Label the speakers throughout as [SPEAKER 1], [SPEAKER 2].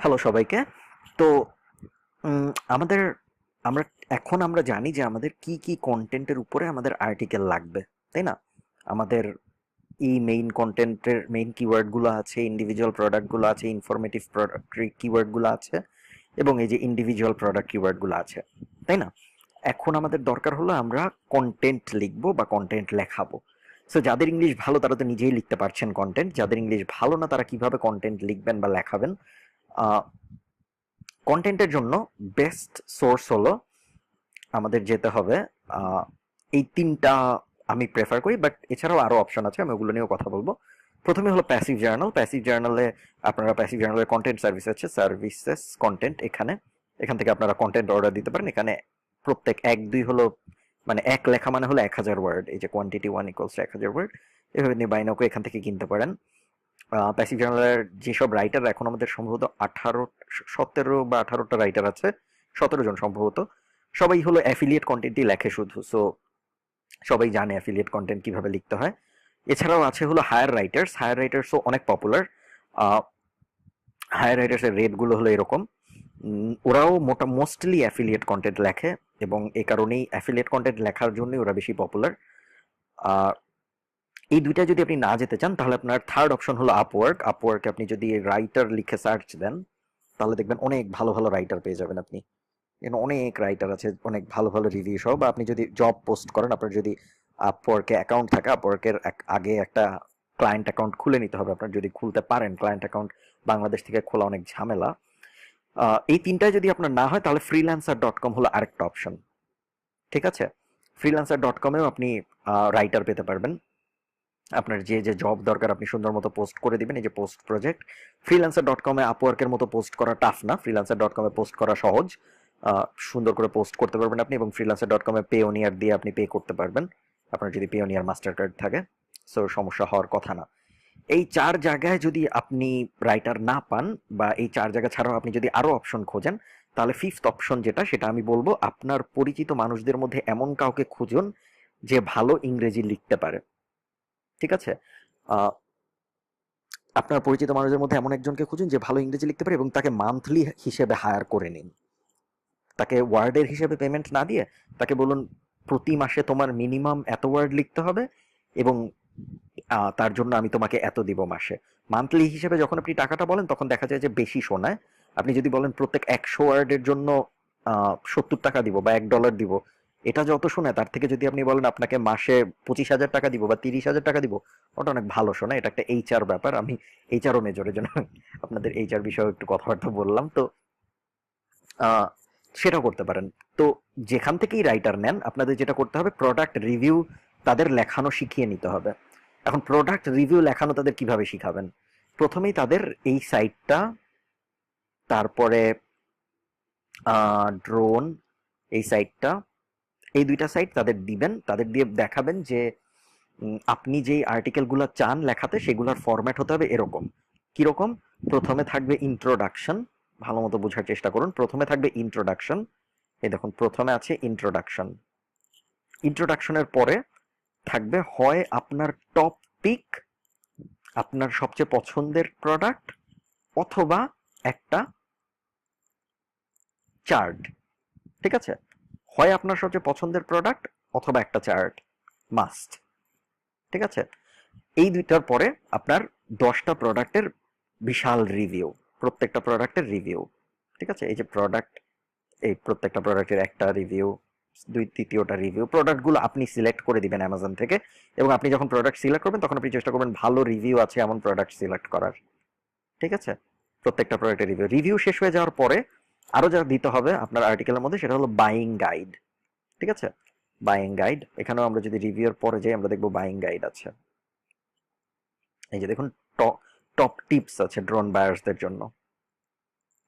[SPEAKER 1] Hello সবাইকে। তো আমাদের, আমরা, এখন আমরা জানি যে আমাদের কি কি কন্টেন্টের উপরে আমাদের আর্টিকেল লাগবে, তাই না? আমাদের এই মেইন কন্টেন্টের মেইন কিওয়ার্ডগুলো আছে ইন্ডিভিজুয়াল প্রোডাক্টগুলো আছে ইনফরমেটিভ প্রোডাক্ট কিওয়ার্ডগুলো আছে, এবং এই যে ইন্ডিভিজুয়াল প্রোডাক্ট কিওয়ার্ডগুলো আছে, তাই না? এখন আমাদের দরকার হলো আমরা কন্টেন্ট লিখব বা কন্টেন্ট লেখাবো। সো যাদের ইংলিশ ভালো তারা তো নিজেই লিখতে পারছেন কন্টেন্ট যাদের ইংলিশ ভালো না তারা কীভাবে কন্টেন্ট লিখবেন বা লেখাবেন? কন্টেন্টের জন্য বেস্ট সোর্স হলো আমাদের যেতে হবে। এই তিনটা আমি প্রেফার করি বাট এছাড়াও আরও অপশন আছে, আমি ওগুলো নিয়েও কথা বলব। প্রথমে হলো প্যাসিভ জার্নাল প্যাসিভ জার্নালে আপনারা প্যাসিভ জার্নালের কন্টেন্ট সার্ভিস আছে সার্ভিসেস কন্টেন্ট এখানে। এখান থেকে আপনারা কন্টেন্ট অর্ডার দিতে পারেন। এখানে প্রত্যেক এক, দুই হলো মানে এক লেখা মানে হলো এক হাজার ওয়ার্ড এই যে কোয়ান্টিটি ওয়ান ইকুয়ালস এক হাজার ওয়ার্ড এভাবে নিয়ে বাইনকে এখান থেকে কিনতে পারেন। প্যাসিভ জার্নালের যেসব রাইটার এখন আমাদের সম্ভবত আঠারো, সতেরো বা আঠারোটা রাইটার আছে, সতেরো জন সম্ভবত, সবাই হলো অ্যাফিলিয়েট কন্টেন্টই লেখে শুধু। সো সবাই জানে অ্যাফিলিয়েট কন্টেন্ট কীভাবে লিখতে হয়। এছাড়াও আছে হলো হায়ার রাইটার্স হায়ার রাইটার্সও অনেক পপুলার হায়ার রাইটার্সের রেটগুলো হলো এরকম। ওরাও মোটা মোস্টলি অ্যাফিলিয়েট কন্টেন্ট লেখে এবং এ কারণেই অ্যাফিলিয়েট কন্টেন্ট লেখার জন্যই ওরা বেশি পপুলার এই দুইটা যদি আপনি না যেতে চান, তাহলে আপনার থার্ড অপশন হলো আপওয়ার্ক আপওয়ার্কে আপনি যদি রাইটার লিখে সার্চ দেন, তাহলে দেখবেন অনেক ভালো ভালো রাইটার পেয়ে যাবেন আপনি। এখানে অনেক রাইটার আছে, অনেক ভালো ভালো রিভিউ সহ, বা আপনি যদি জব পোস্ট করেন, আপনার যদি আপওয়ার্কে অ্যাকাউন্ট থাকে আপওয়ার্কের আগে একটা ক্লায়েন্ট অ্যাকাউন্ট খুলে নিতে হবে আপনার। যদি খুলতে পারেন ক্লায়েন্ট অ্যাকাউন্ট বাংলাদেশ থেকে খোলা অনেক ঝামেলা। এই তিনটায় যদি আপনার না হয়, তাহলে ফ্রিল্যান্সার ডট কম হলো আরেকটা অপশন ঠিক আছে? ফ্রিল্যান্সার ডট কমেও আপনি রাইটার পেতে পারবেন। আপনার যে যে জব দরকার আপনি সুন্দর মতো পোস্ট করে দিবেন, এই যে পোস্ট প্রজেক্ট ফ্রিল্যান্সার ডট কমে আপওয়ার্কের মতো পোস্ট করা টাফ না ফ্রিল্যান্সার ডট কমে পোস্ট করা সহজ। সুন্দর করে পোস্ট করতে পারবেন আপনি এবং ফ্রিল্যান্সার ডট কমে পেওনিয়ার দিয়ে আপনি পে করতে পারবেন। আপনার যদি পেওনিয়ার মাস্টার কার্ড থাকে সো সমস্যা হওয়ার কথা না। এই চার জায়গায় যদি আপনি রাইটার না পান বা এই চার জায়গা ছাড়াও আপনি যদি আরও অপশন খোঁজেন, তাহলে ফিফথ অপশন যেটা, সেটা আমি বলব, আপনার পরিচিত মানুষদের মধ্যে এমন কাউকে খুঁজুন যে ভালো ইংরেজি লিখতে পারে। ঠিক আছে? আপনার পরিচিত মানুষের মধ্যে এমন একজনকে খুঁজুন যে ভালো ইংরেজি লিখতে পারে এবং তাকে মান্থলি হিসেবে হায়ার করে নিন। তাকে ওয়ার্ডের হিসেবে পেমেন্ট না দিয়ে তাকে বলুন, প্রতি মাসে তোমার মিনিমাম এত ওয়ার্ড লিখতে হবে এবং তার জন্য আমি তোমাকে এত দিব মাসে। মান্থলি হিসেবে যখন আপনি টাকাটা বলেন, তখন দেখা যায় যে বেশি শোনায় আপনি যদি বলেন, প্রত্যেক একশো ওয়ার্ডের জন্য সত্তর টাকা দিব বা এক ডলার দিব। এটা যত শোনায় তার থেকে যদি আপনি বলেন আপনাকে মাসে পঁচিশ হাজার টাকা দিব বা তিরিশ হাজার টাকা দিব, ওটা অনেক ভালো শোনায় এটা একটা এইচআর ব্যাপার, আমি এইচআরও মেজরের জন্য আপনাদের এইচআর বিষয়ে একটু কথাবার্তা বললাম। তো সেটাও করতে পারেন। তো, যেখান থেকেই রাইটার নেন, আপনাদের যেটা করতে হবে প্রোডাক্ট রিভিউ তাদের লেখানো শিখিয়ে নিতে হবে। এখন প্রোডাক্ট রিভিউ লেখানো তাদের কীভাবে শিখাবেন? প্রথমেই তাদের এই সাইটটা তারপরে ড্রোন এই সাইটটা এই দুইটা সাইট তাদের দিবেন, তাদের দিয়ে দেখাবেন যে আপনি যেই আর্টিকেলগুলো চান লেখাতে সেগুলোর ফরম্যাট হতে হবে এরকম। কীরকম? প্রথমে থাকবে ইন্ট্রোডাকশন ভালো মতো বোঝার চেষ্টা করুন। প্রথমে থাকবে ইন্ট্রোডাকশন এই দেখুন, প্রথমে আছে ইন্ট্রোডাকশন ইন্ট্রোডাকশনের পরে থাকবে হয় আপনার টপ পিক আপনার সবচেয়ে পছন্দের প্রোডাক্ট অথবা একটা চার্ট ঠিক আছে? হয় আপনার সবচেয়ে পছন্দের প্রোডাক্ট অথবা একটা চার্ট মাস্ট ঠিক আছে? এই দুইটার পরে আপনার দশটা প্রোডাক্টের বিশাল রিভিউ প্রত্যেকটা প্রোডাক্টের রিভিউ ঠিক আছে? এই যে প্রোডাক্ট এই প্রত্যেকটা প্রোডাক্টের একটা রিভিউ দুই, তৃতীয়টা রিভিউ প্রোডাক্টগুলো আপনি সিলেক্ট করে দিবেন অ্যামাজন থেকে এবং আপনি যখন প্রোডাক্ট সিলেক্ট করবেন, তখন আপনি চেষ্টা করবেন ভালো রিভিউ আছে এমন প্রোডাক্ট সিলেক্ট করার। ঠিক আছে? প্রত্যেকটা প্রোডাক্টের রিভিউ রিভিউ শেষ হয়ে যাওয়ার পরে আরও যা দিতে হবে আপনার আর্টিকেলের মধ্যে, সেটা হলো বাইং গাইড ঠিক আছে? বাইং গাইড এখানেও আমরা যদি রিভিউর পরে যাই, আমরা দেখব বাইং গাইড আছে। এই যে দেখুন টপ টিপস আছে ড্রোন বায়ার্সদের জন্য।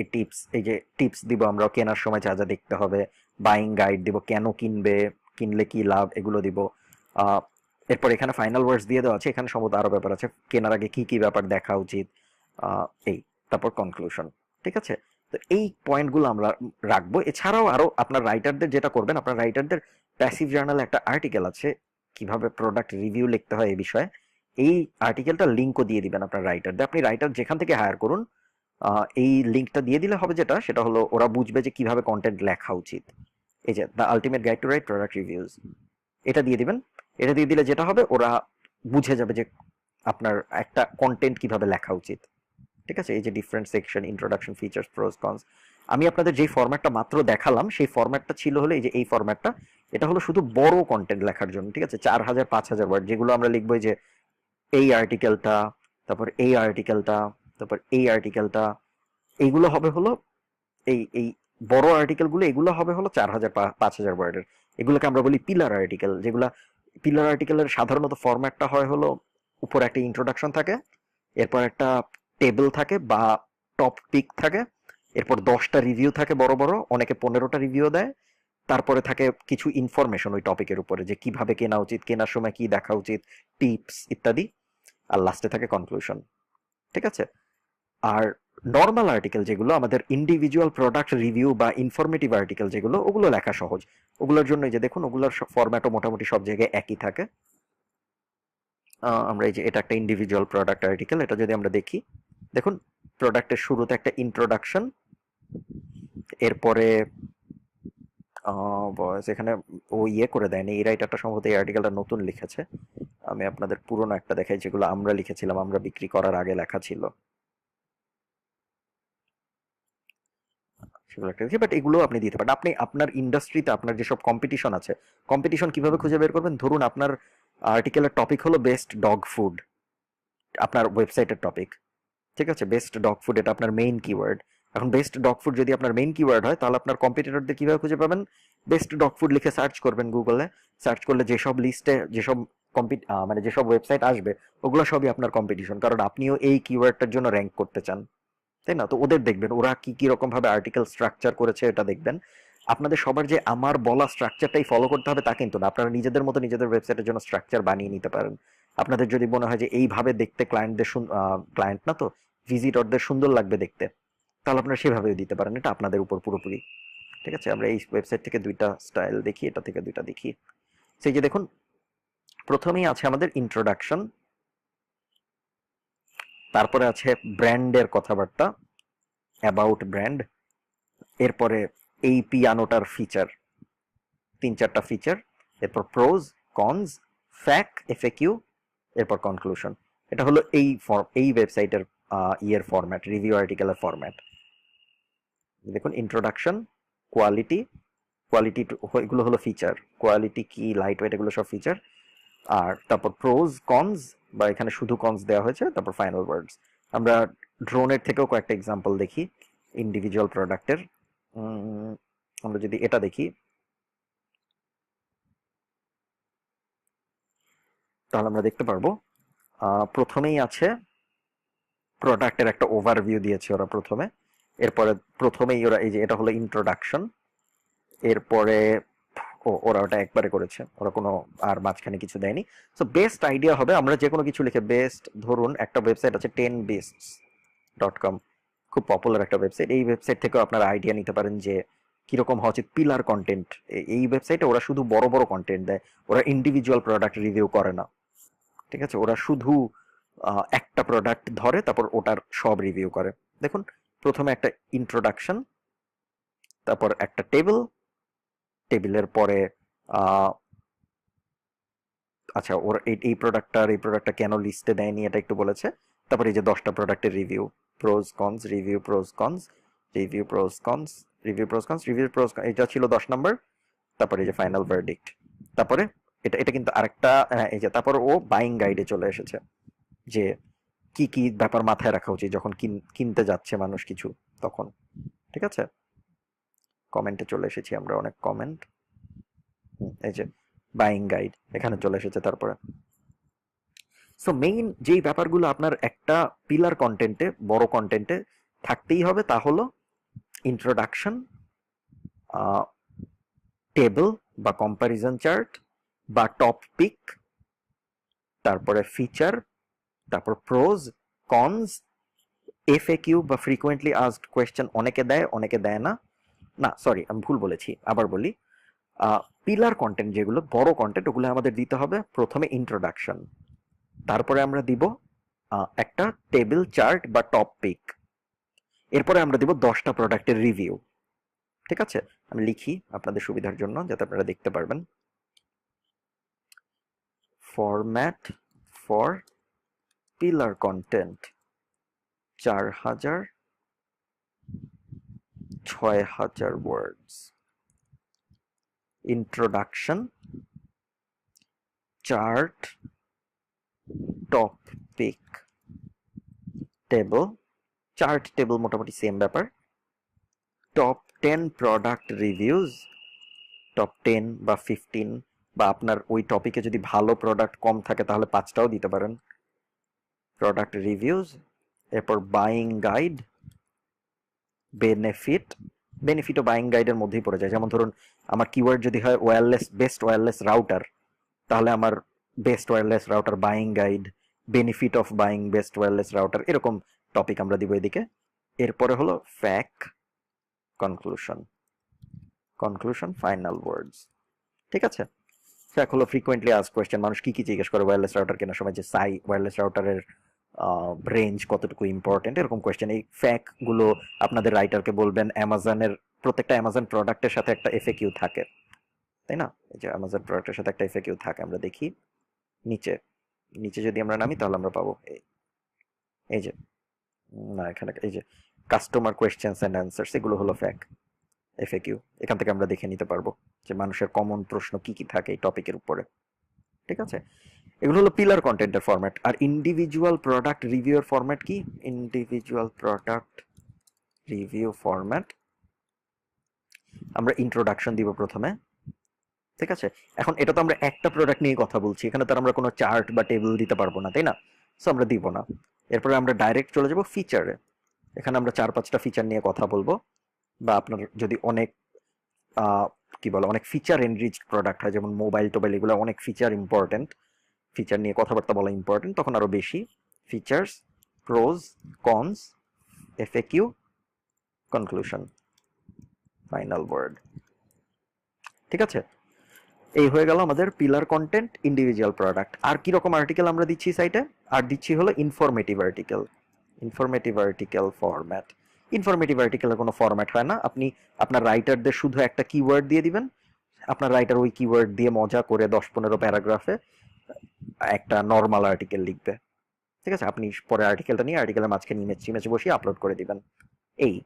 [SPEAKER 1] এই টিপস এই যে টিপস দিব আমরা, কেনার সময় যা যা দেখতে হবে বাইং গাইড দিব, কেন কিনবে, কিনলে কি লাভ, এগুলো দিব। এরপর এখানে ফাইনাল ওয়ার্ডস দিয়ে দেওয়া আছে, এখানে সম্ভবত আরও ব্যাপার আছে, কেনার আগে কি কি ব্যাপার দেখা উচিত এই, তারপর কনক্লুশন ঠিক আছে? তো এই পয়েন্টগুলো আমরা রাখব। এছাড়াও আরও আপনার রাইটারদের যেটা করবেন, আপনার রাইটারদের প্যাসিভ জার্নালে একটা আর্টিকেল আছে, কীভাবে প্রোডাক্ট রিভিউ লিখতে হয় এই বিষয়ে। এই আর্টিকেলটা লিঙ্কও দিয়ে দিবেন আপনার রাইটারদের আপনি রাইটার যেখান থেকে হায়ার করুন এই লিঙ্কটা দিয়ে দিলে হবে যেটা, সেটা হলো ওরা বুঝবে যে কীভাবে কন্টেন্ট লেখা উচিত। এই যে the ultimate guide to write product reviews এটা দিয়ে দিবেন। এটা দিয়ে দিলে যেটা হবে, ওরা বুঝে যাবে যে আপনার একটা কন্টেন্ট কীভাবে লেখা উচিত। ঠিক আছে? এই যে different section introduction features pros cons আমি আপনাদের যে ফরম্যাটটা মাত্র দেখালাম, সেই ফরম্যাটটা ছিল হলো এই যে এই ফরম্যাটটা এটা হলো শুধু বড় কন্টেন্ট লেখার জন্য, ঠিক আছে? চার হাজার, পাঁচ হাজার ওয়ার্ড যেগুলো আমরা লিখব যে এই আর্টিকেলটা তারপর এই আর্টিকেলটা তারপর এই আর্টিকেলটা এইগুলো হবে হলো এই এই বড় আর্টিকেলগুলো এগুলো হবে হলো চার হাজার পাঁচ হাজার ওয়ার্ডের এগুলোকে আমরা বলি পিলার আর্টিকেল যেগুলা পিলার আর্টিকেলের সাধারণত ফরম্যাটটা হয় হলো উপরে একটা ইন্ট্রোডাকশন থাকে, এরপর একটা টেবিল থাকে বা টপ পিক থাকে, এরপর দশটা রিভিউ থাকে বড় বড়, অনেকে পনেরোটা রিভিউ দেয়। তারপরে থাকে কিছু ইনফরমেশন ওই টপিকের উপরে যে কীভাবে কেনা উচিত, কেনার সময় কি দেখা উচিত টিপস ইত্যাদি। আর লাস্টে থাকে কনক্লুশন ঠিক আছে? আর নর্মাল আর্টিকেল যেগুলো, আমাদের ইন্ডিভিজুয়াল প্রোডাক্ট রিভিউ বা ইনফরমেটিভ আর্টিকেল যেগুলো, ওগুলো লেখা সহজ। ওগুলোর জন্য যে দেখুন, ওগুলোর ফরম্যাটও মোটামুটি সব জায়গায় একই থাকে। আমরা এই যে এটা একটা ইন্ডিভিজুয়াল প্রোডাক্ট আর্টিকেল এটা যদি আমরা দেখি দেখুন প্রোডাক্টের শুরুতে একটা ইন্ট্রোডাকশন এরপরে এখানে ও ইয়ে করে দেয়নি, এই রাইটারটা সম্ভবত এই আর্টিকেলটা নতুন লিখেছে। আমি আপনাদের পুরনো একটা দেখাই, যেগুলো আমরা লিখেছিলাম, আমরা বিক্রি করার আগে লেখা ছিল। সেগুলো একটা বাট এগুলো আপনি দিতে পারেন। আপনি, আপনার ইন্ডাস্ট্রিতে আপনার যেসব কম্পিটিশন আছে কম্পিটিশন কীভাবে খুঁজে বের করবেন? ধরুন, আপনার আর্টিকেলের টপিক হলো বেস্ট ডগ ফুড আপনার ওয়েবসাইটের টপিক ঠিক আছে বেস্ট ডগ ফুড এটা আপনার মেইন কিওয়ার্ড এখন বেস্ট ডগ ফুড যদি আপনার মেইন কিওয়ার্ড হয়, তাহলে আপনার কম্পিটিটরদের কীভাবে খুঁজে পাবেন? বেস্ট ডগ ফুড লিখে সার্চ করবেন গুগলে সার্চ করলে যেসব লিস্টে যেসব কম্পিট মানে যেসব ওয়েবসাইট আসবে, ওগুলো সবই আপনার কম্পিটিশন কারণ আপনিও এই কিওয়ার্ডটার জন্য র্যাঙ্ক করতে চান। তাই না? তো ওদের দেখবেন, ওরা কি কি রকম ভাবে আর্টিকেল স্ট্রাকচার করেছে এটা দেখবেন। আপনাদের সবার যে আমার বলা স্ট্রাকচারটাই ফলো করতে হবে তা কিন্তু না। আপনারা নিজেদের মতো নিজেদের ওয়েবসাইটের জন্য স্ট্রাকচার বানিয়ে নিতে পারেন। আপনাদের যদি মনে হয় যে এইভাবে দেখতে ক্লায়েন্টদের ক্লায়েন্ট না তো ভিজিটরদের সুন্দর লাগবে দেখতে। তাহলে আপনারা সেভাবেও দিতে পারেন, এটা আপনাদের উপর পুরোপুরি। ঠিক আছে? আমরা এই ওয়েবসাইট থেকে দুইটা স্টাইল দেখি, এটা থেকে দুইটা দেখি। সেই যে দেখুন, প্রথমেই আছে আমাদের ইন্ট্রোডাকশন তারপরে আছে ব্র্যান্ডের কথাবার্তা অ্যাবাউট ব্র্যান্ড এরপরে এই পিয়ানোটার ফিচার তিন চারটা ফিচার এরপর প্রোজ কনস ফ্যাক এফএকিউ এরপর কনক্লুশন এটা হলো এই এই ওয়েবসাইটের ইয়ের ফরম্যাট রিভিউ আর্টিকেলের ফরম্যাট দেখুন ইন্ট্রোডাকশন কোয়ালিটি কোয়ালিটি এগুলো হলো ফিচার কোয়ালিটি কি লাইট ওয়েট এগুলো সব ফিচার আর তারপর প্রোজ কনস বা এখানে শুধু কনস দেওয়া হয়েছে, তারপর ফাইনাল ওয়ার্ডস আমরা ড্রোনের থেকেও কয়েকটা এক্সাম্পল দেখি ইন্ডিভিজুয়াল প্রোডাক্টের আমরা যদি এটা দেখি, তাহলে আমরা দেখতে পারব প্রথমেই আছে প্রোডাক্টের একটা ওভারভিউ দিয়েছে ওরা প্রথমে। এরপরে প্রথমেই ওরা এই যে এটা হলো ইন্ট্রোডাকশন এরপরে ও, ওরা ওটা একবারে করেছে। ওরা কোনো আর মাঝখানে কিছু দেয়নি। সো বেস্ট আইডিয়া হবে আমরা যে কোনো কিছু লিখে বেস্ট ধরুন একটা ওয়েবসাইট আছে টেন বেস্ট ডট কম খুব পপুলার একটা ওয়েবসাইট এই ওয়েবসাইট থেকেও আপনারা আইডিয়া নিতে পারেন যে কীরকম হওয়া উচিত পিলার কন্টেন্ট এই ওয়েবসাইটে ওরা শুধু বড় বড় কন্টেন্ট দেয়। ওরা ইন্ডিভিজুয়াল প্রোডাক্ট রিভিউ করে না। ঠিক আছে? ওরা শুধু একটা প্রোডাক্ট ধরে তারপর ওটার সব রিভিউ করে। দেখুন প্রথমে একটা ইন্ট্রোডাকশন তারপর একটা টেবিল টেবিলের পরে আচ্ছা ওর এই প্রোডাক্টটার এই প্রোডাক্টটা কেন লিস্টে দেয়নি এটা একটু বলেছে। তারপর এই যে দশটা প্রোডাক্টের review pros cons review pros cons review pros cons review pros cons review pros এটা ছিল দশ নম্বর তারপরে এই যে ফাইনাল ভার্ডিক্ট তারপরে এটা এটা কিন্তু আরেকটা হ্যাঁ, এই যে তারপর ও বাইং গাইডে চলে এসেছে। যে কি কি ব্যাপার মাথায় রাখা উচিত যখন কিন- কিনতে যাচ্ছে মানুষ কিছু তখন। ঠিক আছে? কমেন্টে চলে এসেছি আমরা অনেক কমেন্ট এই যে বাইং গাইড এখানে চলে এসেছে তারপরে। সো মেইন যেই ব্যাপারগুলো আপনার একটা পিলার কন্টেন্টে বড় কন্টেন্টে থাকতেই হবে তা হলো ইন্ট্রোডাকশন টেবল বা কম্প্যারিজন চার্ট বা টপ পিক তারপরে ফিচার তারপর pros cons F A Q বা ফ্রিকোয়েন্টলি আস্কড কোয়েশ্চেন অনেকে দেয় অনেকে দেয় না। না সরি আমি ভুল বলেছি, আবার বলি। পিলার কন্টেন্ট যেগুলো, বড় কন্টেন্ট ওগুলো আমাদের দিতে হবে প্রথমে ইন্ট্রোডাকশন তারপরে আমরা দিব একটা টেবিল চার্ট বা টপ পিক এরপরে আমরা দিব দশটা প্রোডাক্টের রিভিউ ঠিক আছে? আমি লিখি আপনাদের সুবিধার জন্য, যাতে আপনারা দেখতে পারবেন। ফরম্যাট ফর পিলার কন্টেন্ট চার হাজার, ছয় হাজার words introduction chart topic table chart table মোটামুটি সেম ব্যাপার. Top ten product reviews top ten বা ফিফটিন বা আপনার ওই টপিকে যদি ভালো প্রোডাক্ট কম থাকে তাহলে পাঁচটাও দিতে পারেন। প্রোডাক্ট রিভিউজ এরপর বাইং গাইড বেনিফিট বেনিফিট ও বাইং গাইডের মধ্যেই পড়ে যায়। যেমন ধরুন, আমার কিওয়ার্ড যদি হয় ওয়্যারলেস বেস্ট ওয়্যারলেস রাউটার তাহলে আমার best wireless router buying guide benefit of buying best wireless router এরকম টপিক আমরা দিব এদিকে। এরপরে হলো FAQ conclusion conclusion final words ঠিক আছে? ফ্যাক হলো ফ্রিকোয়েন্টলি আস কোয়েশ্চেন মানুষ কি কি জিজ্ঞেস করে ওয়্যারলেস রাউটার কেনার সময়, যে সাই ওয়্যারলেস রাউটারের রেঞ্জ কতটুকু ইম্পর্টেন্ট এরকম কোয়েশ্চেন এই ফ্যাকগুলো আপনাদের রাইটারকে বলবেন, অ্যামাজনের প্রত্যেকটা অ্যামাজন প্রোডাক্টের সাথে একটা এফএকিউ থাকে, তাই না? এই যে অ্যামাজন প্রোডাক্টের সাথে একটা এফএকিউ থাকে, আমরা দেখি নিচে নিচে যদি আমরা নামি তাহলে আমরা পাবো, এই- যে, না, এখানে এই যে কাস্টমার কোয়েশ্চেন্স অ্যান্ড অ্যান্সার্স এগুলো হলো ফ্যাক এফএকিউ এখান থেকে আমরা দেখে নিতে পারব যে মানুষের কমন প্রশ্ন কি কি থাকে এই টপিকের উপরে, ঠিক আছে? এগুলো হলো পিলার কন্টেন্টের ফরম্যাট আর ইন্ডিভিজুয়াল প্রোডাক্ট রিভিউর ফরম্যাট কি? ইন্ডিভিজুয়াল প্রোডাক্ট রিভিউ ফরম্যাট আমরা ইন্ট্রোডাকশন দিব প্রথমে, ঠিক আছে? এখন এটা তো আমরা একটা প্রোডাক্ট নিয়ে কথা বলছি, এখানে তো আমরা কোনো চার্ট বা টেবিল দিতে পারব না, তাই না? সো আমরা দিব না। এরপরে আমরা ডাইরেক্ট চলে যাব ফিচারে এখানে আমরা চার পাঁচটা ফিচার নিয়ে কথা বলব, বা আপনার যদি অনেক কি বলে, অনেক ফিচার এনরিচ প্রোডাক্ট হয়, যেমন মোবাইল টোবাইল এগুলো অনেক ফিচার ইম্পর্টেন্ট ফিচার নিয়ে কথাবার্তা বলা ইম্পর্টেন্ট তখন আরও বেশি। Features pros cons FAQ conclusion final word ঠিক আছে? এই হয়ে গেল আমাদের পিলার কন্টেন্ট ইন্ডিভিজুয়াল প্রোডাক্ট আর কি রকম আর্টিকেল আমরা দিচ্ছি সাইটে আর দিচ্ছি হলো informative article informative article format informative আর্টিকেলের কোনো ফরম্যাট হয় না। আপনি আপনার রাইটারদের শুধু একটা কিওয়ার্ড দিয়ে দিবেন। আপনার রাইটার ওই কিওয়ার্ড দিয়ে মজা করে দশ পনেরো প্যারাগ্রাফে একটা নর্মাল আর্টিকেল লিখবে। ঠিক আছে? আপনি পরে আর্টিকেলটা নিয়ে আর্টিকেলের মাঝখানে ইমেজ ইমেজ বসিয়ে আপলোড করে দিবেন। এই।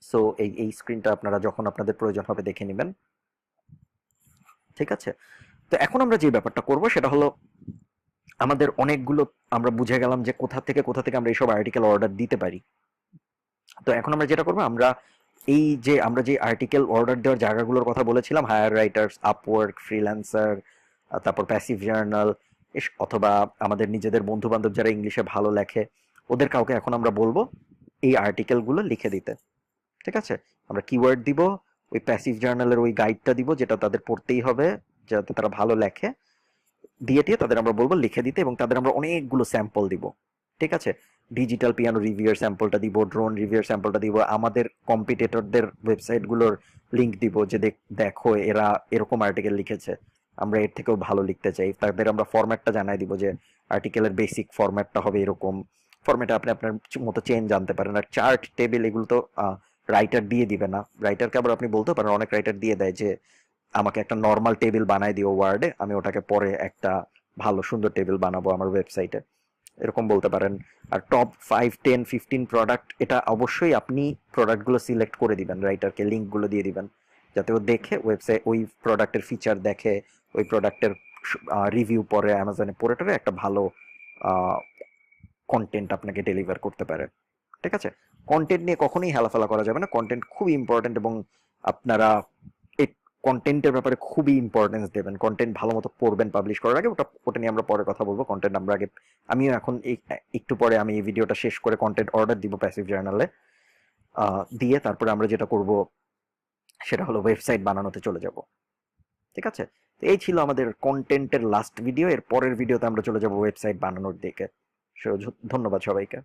[SPEAKER 1] সো এই এই স্ক্রিনটা আপনারা যখন আপনাদের প্রয়োজন হবে দেখে নেবেন। ঠিক আছে? তো এখন আমরা যে ব্যাপারটা করব সেটা হলো, আমাদের অনেকগুলো, আমরা বুঝে গেলাম যে কোথা থেকে কোথা থেকে আমরা এইসব আর্টিকেল অর্ডার দিতে পারি। তো এখন আমরা যেটা করব, আমরা এই যে, আমরা যে আর্টিকেল অর্ডার দেওয়ার জায়গাগুলোর কথা বলেছিলাম হায়ার রাইটার্স আপওয়ার্ক ফ্রিল্যান্সার তারপর প্যাসিভ জার্নাল অথবা আমাদের নিজেদের বন্ধু বান্ধব যারা ইংলিশে ভালো লেখে, ওদের কাউকে এখন আমরা বলব এই আর্টিকেলগুলো লিখে দিতে। ঠিক আছে? আমরা কিওয়ার্ড দিব, ওই প্যাসিভ জার্নালের ওই গাইডটা দিব, যেটা তাদের পড়তেই হবে, যাতে তারা ভালো লেখে। দিয়ে টিয়ে তাদের আমরা বলব লিখে দিতে এবং তাদের আমরা অনেকগুলো স্যাম্পল দিব। ঠিক আছে? ডিজিটাল পিয়ানো রিভিউর স্যাম্পলটা দিব ড্রোন রিভিউর স্যাম্পলটা দিব, আমাদের কম্পিটিটরদের ওয়েবসাইটগুলোর লিঙ্ক দিব, যে দেখো এরা এরকম আর্টিকেল লিখেছে। আমরা এর থেকেও ভালো লিখতে চাই। তাদের আমরা ফরম্যাটটা জানাই দিব যে আর্টিকেলের বেসিক ফরম্যাটটা হবে এরকম। ফরম্যাটে আপনি আপনার মতো চেঞ্জ জানতে পারেন। আর চার্ট টেবিল এগুলো তো রাইটার দিয়ে দিবে না। রাইটারকে আবার আপনি বলতে পারেন, অনেক রাইটার দিয়ে দেয় যে, আমাকে একটা নর্মাল টেবিল বানাই দিও ওয়ার্ডে আমি ওটাকে পরে একটা ভালো, সুন্দর টেবিল বানাবো আমার ওয়েবসাইটে এরকম বলতে পারেন। আর top five ten fifteen product এটা অবশ্যই আপনি প্রোডাক্টগুলো সিলেক্ট করে দিবেন রাইটারকে লিঙ্কগুলো দিয়ে দিবেন। যাতে ও দেখে ওয়েবসাইট ওই প্রোডাক্টের ফিচার দেখে, ওই প্রোডাক্টের রিভিউ পরে অ্যামাজনে পরে টরে একটা ভালো কন্টেন্ট আপনাকে ডেলিভার করতে পারে। ঠিক আছে? কন্টেন্ট নিয়ে কখনোই হেলাফেলা করা যাবে না। কন্টেন্ট খুবই ইম্পর্টেন্ট এবং আপনারা এই কন্টেন্টের ব্যাপারে খুবই ইম্পর্টেন্স দেবেন। কন্টেন্ট ভালো মতো পড়বেন পাবলিশ করার আগে, ওটা ওটা নিয়ে আমরা পরে কথা বলব। কন্টেন্ট আমরা আগে, আমিও এখন একটু পরে আমি এই ভিডিওটা শেষ করে কন্টেন্ট অর্ডার দিব প্যাসিভ জার্নালে দিয়ে তারপরে আমরা যেটা করব সেটা হলো ওয়েবসাইট বানানোতে চলে যাব। ঠিক আছে? তো এই ছিল আমাদের কন্টেন্টের লাস্ট ভিডিও এর পরের ভিডিওতে আমরা চলে যাব ওয়েবসাইট বানানোর দিকে। ধন্যবাদ সবাইকে।